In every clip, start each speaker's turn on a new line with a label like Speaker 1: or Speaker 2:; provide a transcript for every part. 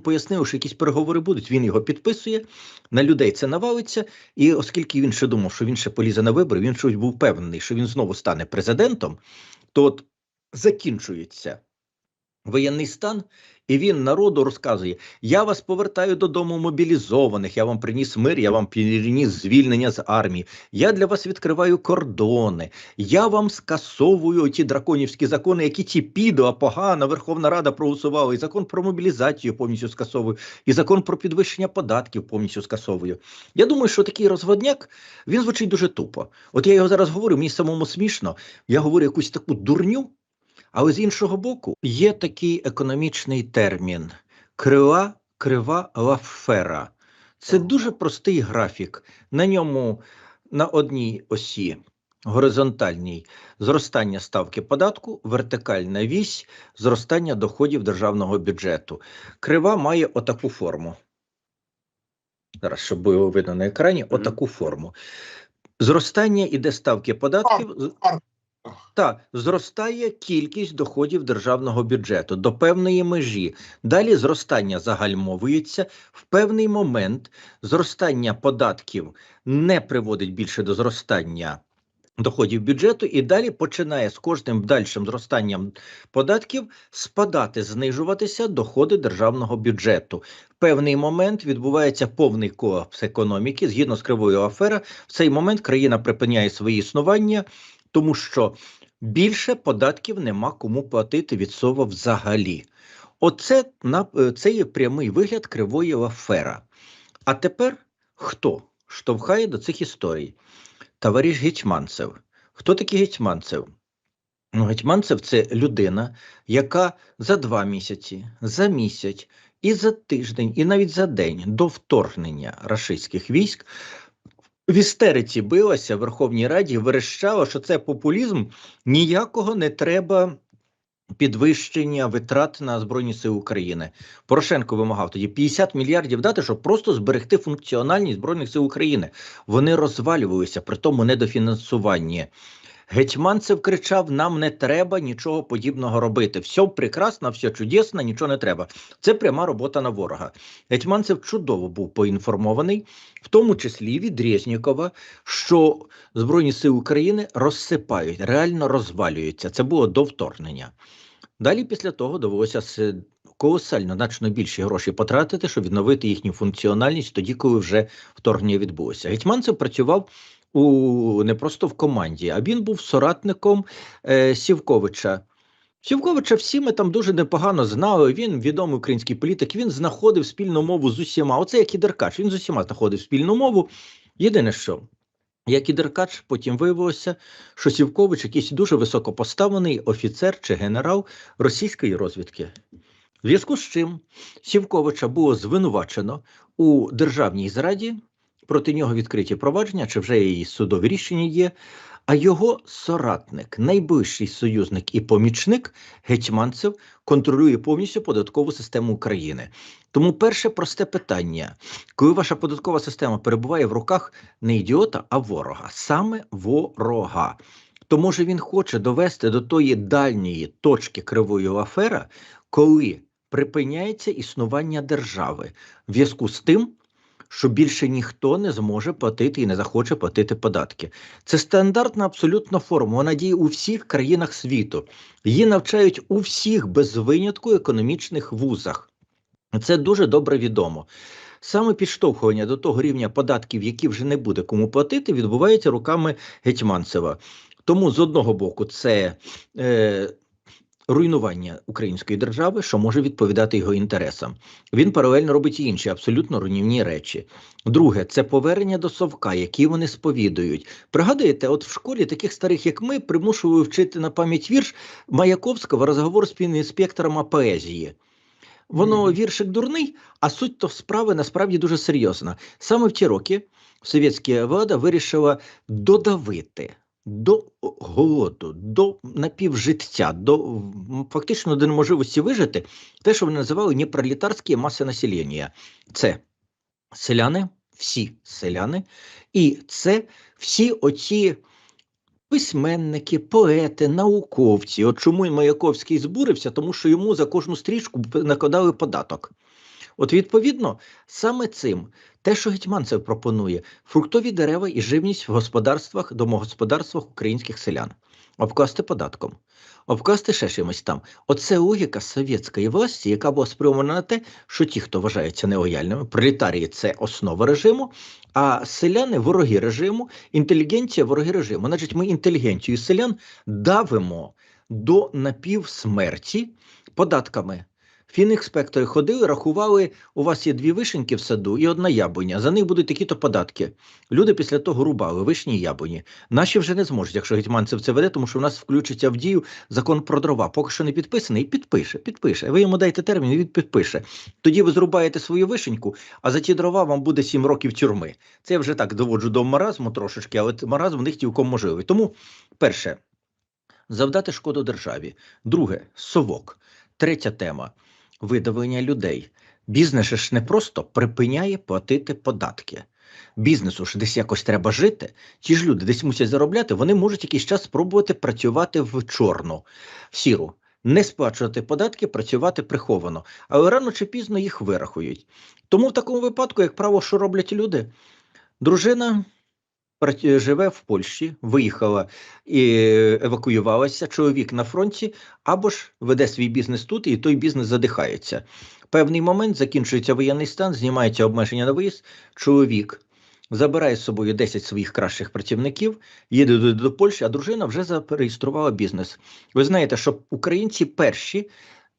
Speaker 1: пояснив, що якісь переговори будуть. Він його підписує, на людей це навалиться. І оскільки він ще думав, що він ще полізе на вибори, він щось був впевнений, що він знову стане президентом, то от закінчується воєнний стан, і він народу розказує: Я вас повертаю додому мобілізованих, я вам приніс мир, я вам приніс звільнення з армії. Я для вас відкриваю кордони. Я вам скасовую ті драконівські закони, які ті підо, погана Верховна Рада проголосувала. І закон про мобілізацію повністю скасовую, і закон про підвищення податків повністю скасовую. Я думаю, що такий розводняк він звучить дуже тупо. От я його зараз говорю, мені самому смішно. Я говорю якусь таку дурню. Але з іншого боку, є такий економічний термін крива крива лафера. Це дуже простий графік. На ньому на одній осі горизонтальній зростання ставки податку, вертикальна вісь зростання доходів державного бюджету. Крива має отаку форму. Зараз, щоб було видно на екрані, отаку форму. Зростання іде ставки податків. Так, зростає кількість доходів державного бюджету до певної межі. Далі зростання загальмовується. В певний момент зростання податків не приводить більше до зростання доходів бюджету, і далі починає з кожним дальшим зростанням податків спадати, знижуватися доходи державного бюджету. В певний момент відбувається повний колапс економіки згідно з кривою афера. В цей момент країна припиняє своє існування тому що більше податків нема кому платити від слова взагалі. Оце е, це є прямий вигляд кривої афера. А тепер хто штовхає до цих історій? Товариш Гетьманцев. Хто такий Гетьманцев? Ну, Гетьманцев це людина, яка за два місяці, за місяць, і за тиждень, і навіть за день до вторгнення рашистських військ в істериці билася в Верховній Раді, верещала, що це популізм, ніякого не треба. Підвищення витрат на Збройні Сили України Порошенко вимагав тоді 50 мільярдів дати, щоб просто зберегти функціональність Збройних сил України. Вони розвалювалися, при тому недофінансування. Гетьманцев кричав: нам не треба нічого подібного робити. Все прекрасно, все чудесно, нічого не треба. Це пряма робота на ворога. Гетьманцев чудово був поінформований, в тому числі від Резнікова, що Збройні сили України розсипають, реально розвалюються. Це було до вторгнення. Далі, після того, довелося колосально значно більше грошей потратити, щоб відновити їхню функціональність тоді, коли вже вторгнення відбулося. Гетьманцев працював у не просто в команді, а він був соратником е, Сівковича. Сівковича всі ми там дуже непогано знали. Він відомий український політик. Він знаходив спільну мову з усіма. Оце як і Деркач. Він з усіма знаходив спільну мову. Єдине, що як і Деркач, потім виявилося, що Сівкович якийсь дуже високопоставлений офіцер чи генерал російської розвідки. В зв'язку з чим Сівковича було звинувачено у державній зраді, проти нього відкриті провадження, чи вже її судові рішення є. А його соратник, найближчий союзник і помічник Гетьманцев контролює повністю податкову систему України. Тому перше просте питання: коли ваша податкова система перебуває в руках не ідіота, а ворога, саме ворога, то може він хоче довести до тої дальньої точки кривої афера, коли припиняється існування держави в зв'язку з тим, що більше ніхто не зможе платити і не захоче платити податки. Це стандартна абсолютно форма. Вона діє у всіх країнах світу. Її навчають у всіх без винятку економічних вузах. Це дуже добре відомо. Саме підштовхування до того рівня податків, які вже не буде кому платити, відбувається руками Гетьманцева. Тому з одного боку, це е, руйнування української держави, що може відповідати його інтересам. Він паралельно робить інші абсолютно руйнівні речі. Друге, це повернення до совка, які вони сповідують. Пригадуєте, от в школі таких старих, як ми, примушували вчити на пам'ять вірш Маяковського розговор з інспектором поезії. Воно віршик дурний, а суть то справи насправді дуже серйозна. Саме в ті роки совєтська влада вирішила додавити до голоду, до напівжиття, до фактично до неможливості вижити те, що вони називали непролетарські маси населення. Це селяни, всі селяни, і це всі оці письменники, поети, науковці. От чому і Маяковський збурився, тому що йому за кожну стрічку накладали податок. От відповідно, саме цим те, що Гетьманцев пропонує, фруктові дерева і живність в господарствах, домогосподарствах українських селян, обкласти податком, обкласти ще чимось там. Оце логіка совєтської власті, яка була спрямована на те, що ті, хто вважаються неояльними, пролетарії це основа режиму, а селяни вороги режиму, інтелігенція вороги режиму. Значить, ми інтелігенцію селян давимо до напівсмерті податками. Фінінспектори ходили, рахували, у вас є дві вишеньки в саду і одна яблуня. За них будуть такі-то податки. Люди після того рубали вишні і яблуні. Наші вже не зможуть, якщо гетьманцев це веде, тому що в нас включиться в дію закон про дрова. Поки що не підписаний, підпише, підпише. Ви йому дайте термін, і він підпише. Тоді ви зрубаєте свою вишеньку, а за ті дрова вам буде 7 років тюрми. Це я вже так доводжу до маразму трошечки, але маразм в них цілком можливий. Тому, перше, завдати шкоду державі. Друге совок. Третя тема видавлення людей. Бізнес ж не просто припиняє платити податки. Бізнесу ж десь якось треба жити. Ті ж люди десь мусять заробляти, вони можуть якийсь час спробувати працювати в чорну, в сіру. Не сплачувати податки, працювати приховано, але рано чи пізно їх вирахують. Тому в такому випадку, як право, що роблять люди, дружина живе в Польщі, виїхала і евакуювалася, чоловік на фронті, або ж веде свій бізнес тут, і той бізнес задихається. Певний момент закінчується воєнний стан, знімається обмеження на виїзд. Чоловік забирає з собою 10 своїх кращих працівників, їде до, до Польщі, а дружина вже зареєструвала бізнес. Ви знаєте, що українці перші.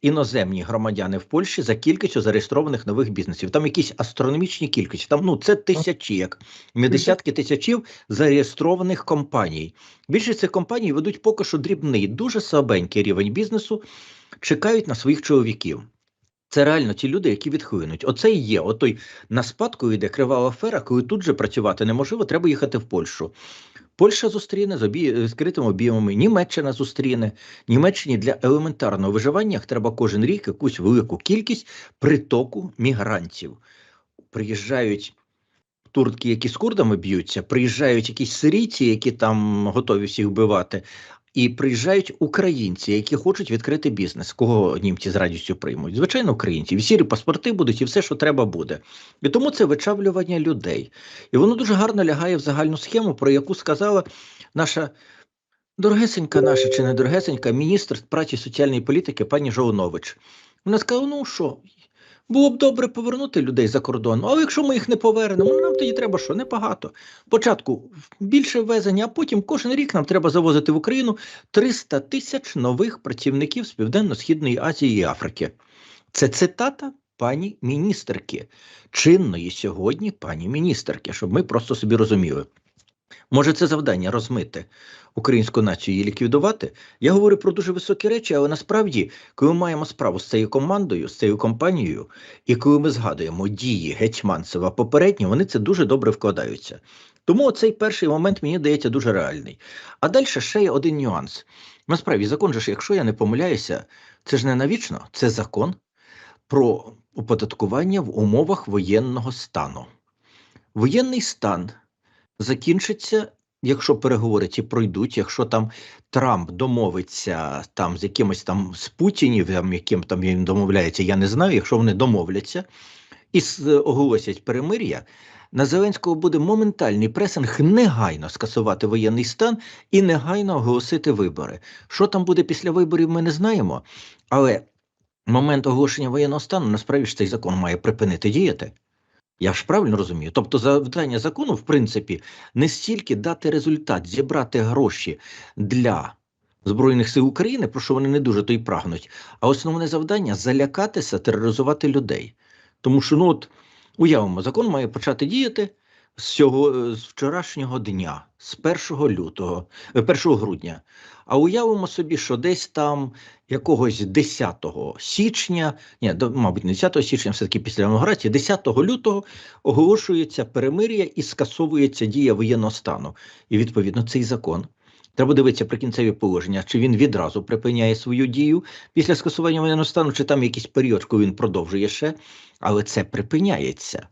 Speaker 1: Іноземні громадяни в Польщі за кількістю зареєстрованих нових бізнесів. Там якісь астрономічні кількості. Там ну це тисячі, як не десятки тисячів зареєстрованих компаній. Більшість цих компаній ведуть поки що дрібний, дуже слабенький рівень бізнесу, чекають на своїх чоловіків. Це реально ті люди, які відхлинуть. Оце і є. Отой на спадку йде крива афера, коли тут же працювати неможливо, треба їхати в Польщу. Польща зустріне з обі... з критими обіймами, Німеччина зустріне. Німеччині для елементарного виживання треба кожен рік якусь велику кількість притоку мігрантів. Приїжджають турки, які з курдами б'ються, приїжджають якісь сирійці, які там готові всіх вбивати, і приїжджають українці, які хочуть відкрити бізнес. Кого німці з радістю приймуть? Звичайно, українці. І сірі паспорти будуть, і все, що треба буде. І тому це вичавлювання людей. І воно дуже гарно лягає в загальну схему, про яку сказала наша. Дорогесенька наша чи не дорогесенька, міністр праці соціальної політики пані Жолнович. Вона сказала: ну що, було б добре повернути людей за кордон, але якщо ми їх не повернемо, ну, нам тоді треба що? Непагато. Спочатку більше ввезення, а потім кожен рік нам треба завозити в Україну 300 тисяч нових працівників з Південно-Східної Азії і Африки. Це цитата пані міністерки, чинної сьогодні пані міністерки, щоб ми просто собі розуміли. Може, це завдання розмити українську націю і ліквідувати? Я говорю про дуже високі речі, але насправді, коли ми маємо справу з цією командою, з цією компанією, і коли ми згадуємо дії Гетьманцева попередньо, вони це дуже добре вкладаються. Тому цей перший момент мені здається дуже реальний. А далі ще є один нюанс. Насправді, закон же ж, якщо я не помиляюся, це ж не навічно, це закон про оподаткування в умовах воєнного стану. Воєнний стан закінчиться, якщо переговори ці пройдуть, якщо там Трамп домовиться там з якимось там з Путінів, яким там він домовляється, я не знаю. Якщо вони домовляться і оголосять перемир'я, на Зеленського буде моментальний пресинг негайно скасувати воєнний стан і негайно оголосити вибори. Що там буде після виборів, ми не знаємо. Але момент оголошення воєнного стану насправді ж цей закон має припинити діяти. Я ж правильно розумію. Тобто, завдання закону, в принципі, не стільки дати результат, зібрати гроші для Збройних сил України, про що вони не дуже то й прагнуть, а основне завдання залякатися, тероризувати людей. Тому що, ну от уявимо, закон має почати діяти з цього з вчорашнього дня, з 1 лютого, е, 1 грудня. А уявимо собі, що десь там якогось 10 січня, ні, мабуть, не 10 січня, все-таки після інаугурації, 10 лютого оголошується перемир'я і скасовується дія воєнного стану. І відповідно цей закон. Треба дивитися прикінцеві положення, чи він відразу припиняє свою дію після скасування воєнного стану, чи там якийсь період, коли він продовжує ще, але це припиняється.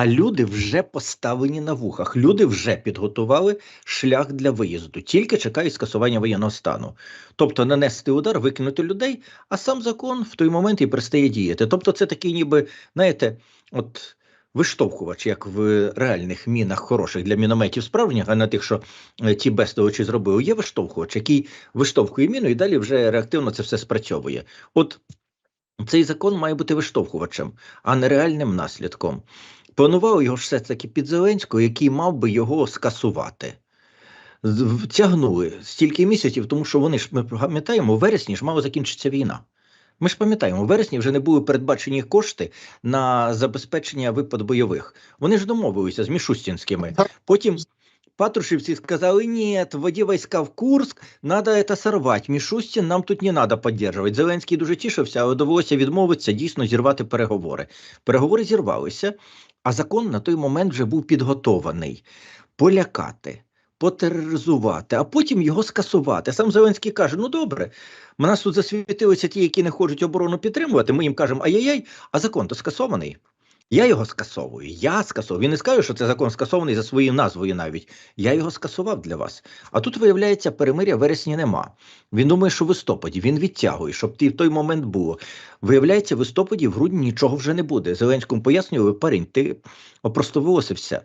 Speaker 1: А люди вже поставлені на вухах. Люди вже підготували шлях для виїзду, тільки чекають скасування воєнного стану. Тобто нанести удар, викинути людей, а сам закон в той момент і перестає діяти. Тобто, це такий, ніби, знаєте, от. Виштовхувач, як в реальних мінах хороших для мінометів справжніх, а не тих, що е, ті безтовичі зробили, є виштовхувач, який виштовхує міну і далі вже реактивно це все спрацьовує. От цей закон має бути виштовхувачем, а не реальним наслідком. Планував його ж все-таки під Зеленського, який мав би його скасувати. З- в- Тягнули стільки місяців, тому що вони ж ми пам'ятаємо, у вересні ж мала закінчитися війна. Ми ж пам'ятаємо, у вересні вже не були передбачені кошти на забезпечення випад бойових. Вони ж домовилися з Мішустінськими. Потім Патрушевці сказали, ні, вводи війська в Курск, надо это сорвать. Мішустін нам тут не надо підтримувати. Зеленський дуже тішився, але довелося відмовитися, дійсно зірвати переговори. Переговори зірвалися, а закон на той момент вже був підготований. Полякати, потероризувати, а потім його скасувати. Сам Зеленський каже: ну добре, в нас тут засвітилися ті, які не хочуть оборону підтримувати. Ми їм кажемо ай-яй-яй, а закон то скасований. Я його скасовую. Я скасовую. Він не скаже, що це закон скасований за своєю назвою навіть. Я його скасував для вас. А тут, виявляється, перемиря в вересні нема. Він думає, що в листопаді він відтягує, щоб в той момент було. Виявляється, в листопаді, в грудні нічого вже не буде. Зеленському пояснювали, парень, ти просто вилосився.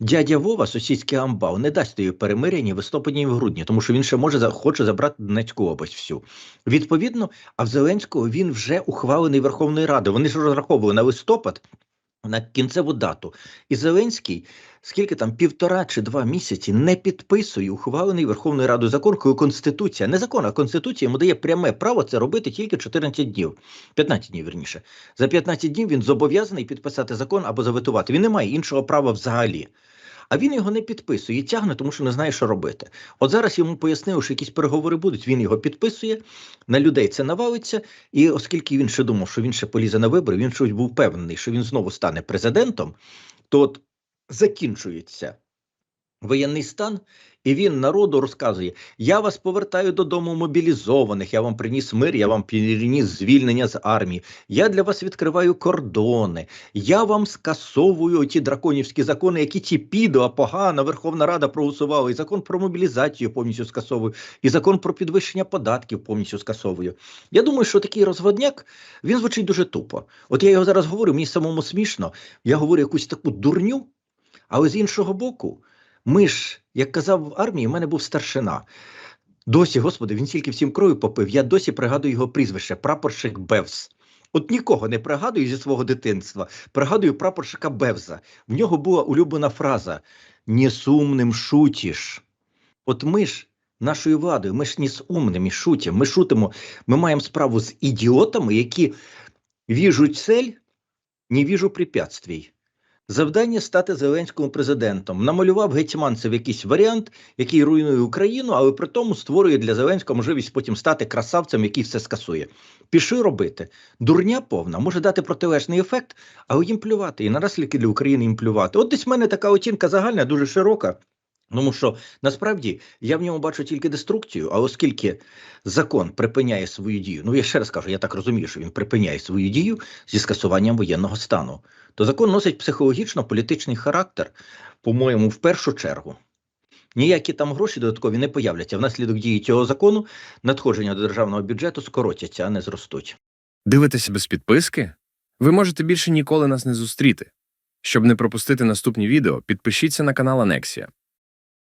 Speaker 1: Дядя Вова, сусідський амбал, не дасть тобі перемиря ні в листопаді, ні в грудні, тому що він ще може хоче забрати Донецьку область всю. Відповідно, а в Зеленського він вже ухвалений Верховною Радою. Вони ж розраховували на листопад, на кінцеву дату. І Зеленський, скільки там півтора чи два місяці не підписує ухвалений Верховною Радою закон, коли Конституція, не закон, а Конституція йому дає пряме право це робити тільки 14 днів, 15 днів верніше. За 15 днів він зобов'язаний підписати закон або заветувати. Він не має іншого права взагалі. А він його не підписує і тягне, тому що не знає, що робити. От зараз йому пояснили, що якісь переговори будуть. Він його підписує, на людей це навалиться. І оскільки він ще думав, що він ще полізе на вибори, він щось був впевнений, що він знову стане президентом, то от закінчується воєнний стан, і він народу розказує: Я вас повертаю додому мобілізованих, я вам приніс мир, я вам приніс звільнення з армії, я для вас відкриваю кордони, я вам скасовую ті драконівські закони, які ті підо, а погана Верховна Рада проголосувала, і закон про мобілізацію повністю скасовую, і закон про підвищення податків повністю скасовую. Я думаю, що такий розводняк він звучить дуже тупо. От я його зараз говорю, мені самому смішно. Я говорю якусь таку дурню, але з іншого боку, ми ж, як казав в армії, в мене був старшина. Досі, господи, він тільки всім кров'ю попив. Я досі пригадую його прізвище прапорщик Бевс. От нікого не пригадую зі свого дитинства. Пригадую прапорщика Бевза. В нього була улюблена фраза: «Не сумним шутіш. От ми ж нашою владою, ми ж не з умними шутимо. Ми шутимо, ми маємо справу з ідіотами, які віжуть цель, не віжу препятствий. Завдання стати Зеленському президентом. Намалював гетьманцев якийсь варіант, який руйнує Україну, але при тому створює для Зеленського можливість потім стати красавцем, який все скасує. Піши робити. Дурня повна може дати протилежний ефект, але їм плювати. І на наслідки для України їм плювати. От десь в мене така оцінка загальна, дуже широка. Тому що насправді я в ньому бачу тільки деструкцію, а оскільки закон припиняє свою дію, ну я ще раз кажу, я так розумію, що він припиняє свою дію зі скасуванням воєнного стану, то закон носить психологічно-політичний характер, по-моєму, в першу чергу. Ніякі там гроші додаткові не появляться. Внаслідок дії цього закону надходження до державного бюджету скоротяться, а не зростуть.
Speaker 2: Дивитеся без підписки? Ви можете більше ніколи нас не зустріти. Щоб не пропустити наступні відео, підпишіться на канал Анексія.